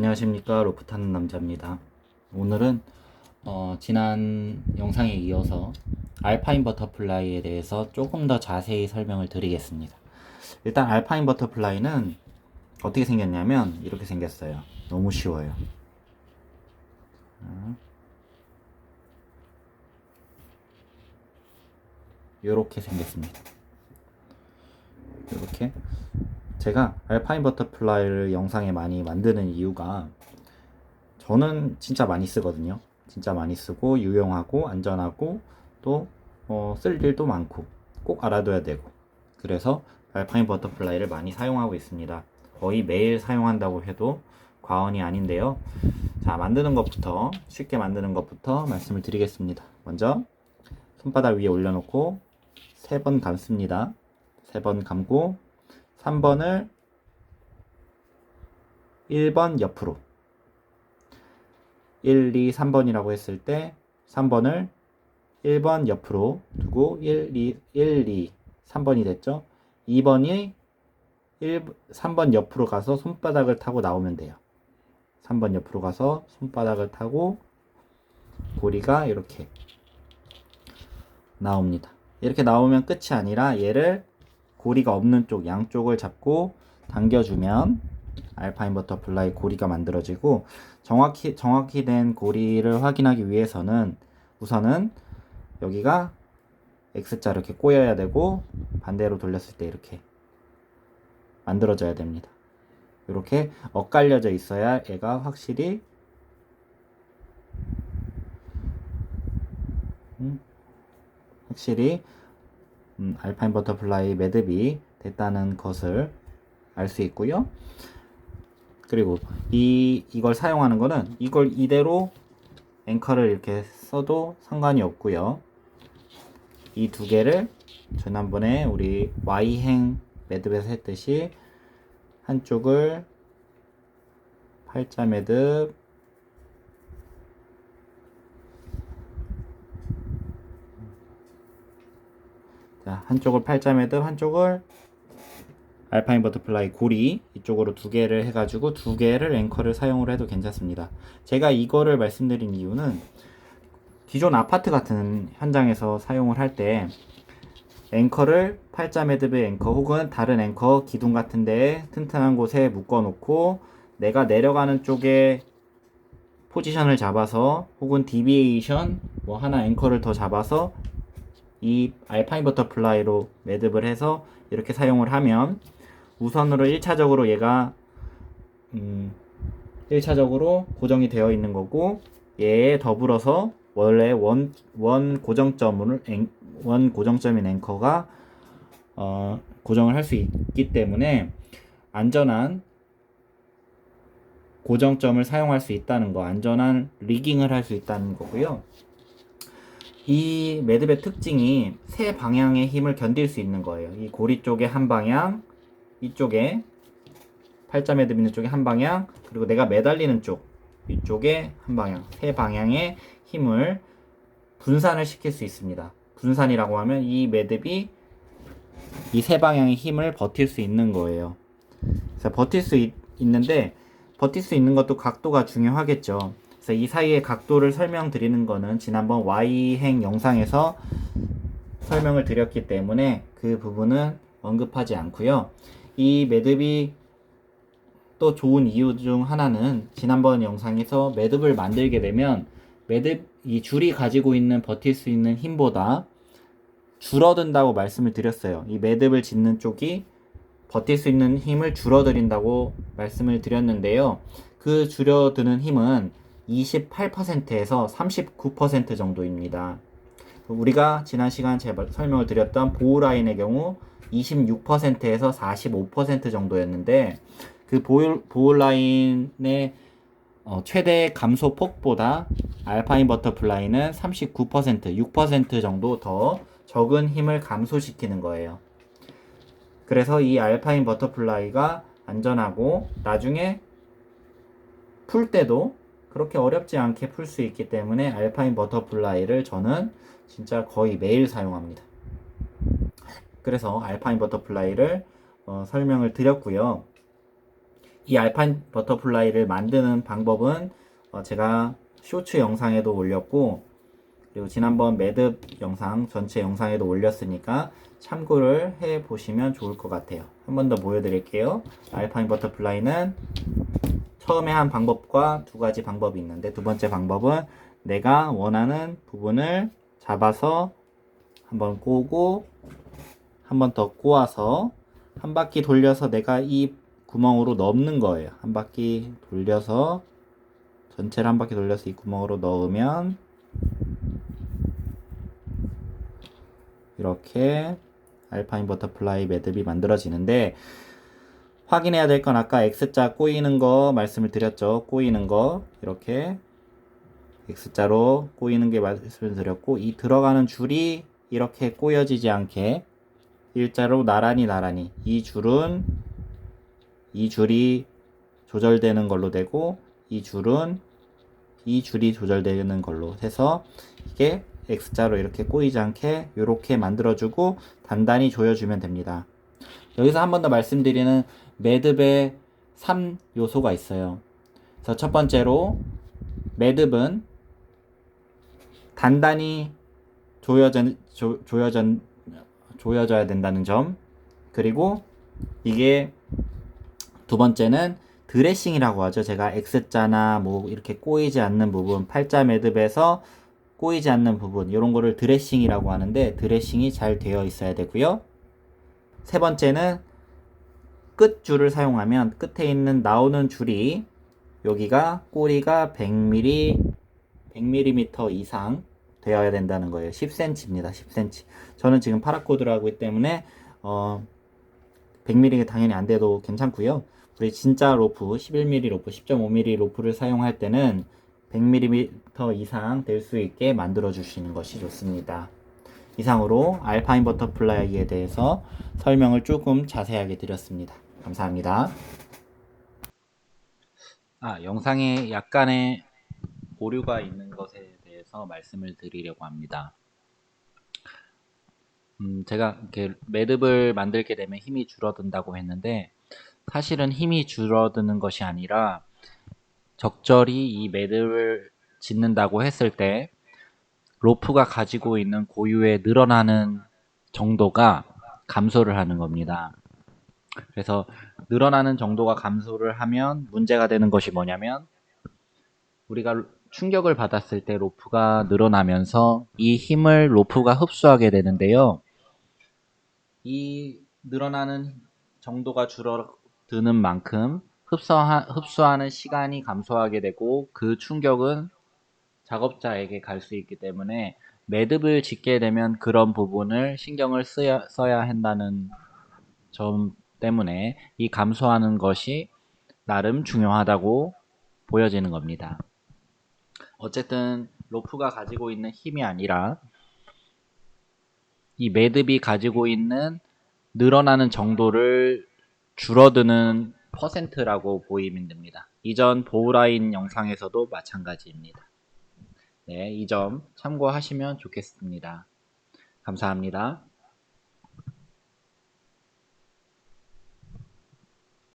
안녕하십니까 로프 타는 남자입니다. 오늘은 어, 지난 영상에 이어서 알파인 버터플라이에 대해서 조금 더 자세히 설명을 드리겠습니다. 일단 알파인 버터플라이는 어떻게 생겼냐면 이렇게 생겼어요. 너무 쉬워요. 이렇게 생겼습니다. 이렇게 제가 알파인 버터플라이를 영상에 많이 만드는 이유가 저는 진짜 많이 쓰거든요. 진짜 많이 쓰고 유용하고 안전하고 또 어, 쓸 일도 많고 꼭 알아둬야 되고 그래서 알파인 버터플라이를 많이 사용하고 있습니다. 거의 매일 사용한다고 해도 과언이 아닌데요. 자 만드는 것부터 쉽게 만드는 것부터 말씀을 드리겠습니다. 먼저 손바닥 위에 올려놓고 세 번 감습니다. 세 번 감고 3번을 1번 옆으로 1, 2, 3번이라고 했을 때 3번을 1번 옆으로 두고 1, 2, 1, 2, 3번이 됐죠? 2번이 1, 3번 옆으로 가서 손바닥을 타고 나오면 돼요. 3번 옆으로 가서 손바닥을 타고 고리가 이렇게 나옵니다. 이렇게 나오면 끝이 아니라 얘를 고리가 없는 쪽 양쪽을 잡고 당겨주면 알파인 버터플라이 고리가 만들어지고 정확히 정확히 된 고리를 확인하기 위해서는 우선은 여기가 X자 이렇게 꼬여야 되고 반대로 돌렸을 때 이렇게 만들어져야 됩니다. 이렇게 엇갈려져 있어야 얘가 확실히 음, 확실히 음, 알파인 버터플라이 매듭이 됐다는 것을 알 수 있고요. 그리고 이 이걸 사용하는 거는 이걸 이대로 앵커를 이렇게 써도 상관이 없고요. 이 두 개를 지난번에 우리 Y행 매듭에서 했듯이 한쪽을 팔자 매듭 자, 한쪽을 팔자 매듭, 한쪽을 알파인 버터플라이 고리 이쪽으로 두 개를 해가지고 두 개를 앵커를 사용을 해도 괜찮습니다. 제가 이거를 말씀드린 이유는 기존 아파트 같은 현장에서 사용을 할 때 앵커를 팔자 매듭의 앵커 혹은 다른 앵커 기둥 같은 데에 튼튼한 곳에 묶어 놓고 내가 내려가는 쪽에 포지션을 잡아서 혹은 디비에이션 뭐 하나 앵커를 더 잡아서 이 알파인 버터플라이로 매듭을 해서 이렇게 사용을 하면 우선으로 1차적으로 얘가 음 1차적으로 고정이 되어 있는 거고 얘에 더불어서 원래 원, 원 고정점을 앵, 원 고정점인 앵커가 어, 고정을 할 수 있기 때문에 안전한 고정점을 사용할 수 있다는 거, 안전한 리깅을 할 수 있다는 거고요. 이 매듭의 특징이 세 방향의 힘을 견딜 수 있는 거예요. 이 고리 쪽에 한 방향, 이쪽에 팔자 매듭 있는 쪽에 한 방향, 그리고 내가 매달리는 쪽 이쪽에 한 방향, 세 방향의 힘을 분산을 시킬 수 있습니다. 분산이라고 하면 이 매듭이 이 세 방향의 힘을 버틸 수 있는 거예요. 그래서 버틸 수 있, 있는데 버틸 수 있는 것도 각도가 중요하겠죠. 그래서 이 사이의 각도를 설명드리는 거는 지난번 Y행 영상에서 설명을 드렸기 때문에 그 부분은 언급하지 않고요. 이 매듭이 또 좋은 이유 중 하나는 지난번 영상에서 매듭을 만들게 되면 매듭 이 줄이 가지고 있는 버틸 수 있는 힘보다 줄어든다고 말씀을 드렸어요. 이 매듭을 짓는 쪽이 버틸 수 있는 힘을 줄어들인다고 말씀을 드렸는데요. 그 줄어드는 힘은 28%에서 39% 정도입니다. 우리가 지난 시간 제가 설명을 드렸던 보호라인의 경우 26%에서 45% 정도였는데 그 보호, 보호라인의 어, 최대 감소 폭보다 알파인 버터플라이는 39% 6% 정도 더 적은 힘을 감소시키는 거예요. 그래서 이 알파인 버터플라이가 안전하고 나중에 풀 때도 그렇게 어렵지 않게 풀 수 있기 때문에 알파인 버터플라이를 저는 진짜 거의 매일 사용합니다. 그래서 알파인 버터플라이를 어, 설명을 드렸고요. 이 알파인 버터플라이를 만드는 방법은 어, 제가 쇼츠 영상에도 올렸고 그리고 지난번 매듭 영상 전체 영상에도 올렸으니까 참고를 해 보시면 좋을 것 같아요. 한 번 더 보여드릴게요. 알파인 버터플라이는 처음에 한 방법과 두 가지 방법이 있는데 두 번째 방법은 내가 원하는 부분을 잡아서 한번 꼬고 한번 더 꼬아서 한 바퀴 돌려서 내가 이 구멍으로 넣는 거예요. 한 바퀴 돌려서 전체를 한 바퀴 돌려서 이 구멍으로 넣으면 이렇게 알파인 버터플라이 매듭이 만들어지는데 확인해야 될 건 아까 X자 꼬이는 거 말씀을 드렸죠. 꼬이는 거 이렇게 X자로 꼬이는 게 말씀을 드렸고 이 들어가는 줄이 이렇게 꼬여지지 않게 일자로 나란히 나란히 이 줄은 이 줄이 조절되는 걸로 되고 이 줄은 이 줄이 조절되는 걸로 해서 이게 X자로 이렇게 꼬이지 않게 이렇게 만들어주고 단단히 조여주면 됩니다. 여기서 한 번 더 말씀드리는 매듭에 3 요소가 있어요. 그래서 첫 번째로 매듭은 단단히 조여져, 조, 조여져, 조여져야 된다는 점. 그리고 이게 두 번째는 드레싱이라고 하죠. 제가 X자나 뭐 이렇게 꼬이지 않는 부분, 팔자 매듭에서 꼬이지 않는 부분, 이런 거를 드레싱이라고 하는데 드레싱이 잘 되어 있어야 되고요. 세 번째는 끝 줄을 사용하면 끝에 있는 나오는 줄이 여기가 꼬리가 100mm, 100mm 이상 되어야 된다는 거예요. 10cm입니다. 10cm. 저는 지금 파라코드를 하고 있기 때문에 어 100mm가 당연히 안 돼도 괜찮고요. 우리 진짜 로프 11mm 로프, 10.5mm 로프를 사용할 때는 100mm 이상 될 수 있게 만들어 주시는 것이 좋습니다. 이상으로 알파인 버터플라이에 대해서 설명을 조금 자세하게 드렸습니다. 감사합니다. 아, 영상에 약간의 오류가 있는 것에 대해서 말씀을 드리려고 합니다. 음, 제가 이렇게 매듭을 만들게 되면 힘이 줄어든다고 했는데 사실은 힘이 줄어드는 것이 아니라 적절히 이 매듭을 짓는다고 했을 때 로프가 가지고 있는 고유의 늘어나는 정도가 감소를 하는 겁니다. 그래서 늘어나는 정도가 감소를 하면 문제가 되는 것이 뭐냐면 우리가 충격을 받았을 때 로프가 늘어나면서 이 힘을 로프가 흡수하게 되는데요. 이 늘어나는 정도가 줄어드는 만큼 흡수하, 흡수하는 시간이 감소하게 되고 그 충격은 작업자에게 갈 수 있기 때문에 매듭을 짓게 되면 그런 부분을 신경을 써야, 써야 한다는 점 때문에 이 감소하는 것이 나름 중요하다고 보여지는 겁니다. 어쨌든 로프가 가지고 있는 힘이 아니라 이 매듭이 가지고 있는 늘어나는 정도를 줄어드는 퍼센트라고 보이면 됩니다. 이전 보우라인 영상에서도 마찬가지입니다. 네, 이 점 참고하시면 좋겠습니다. 감사합니다.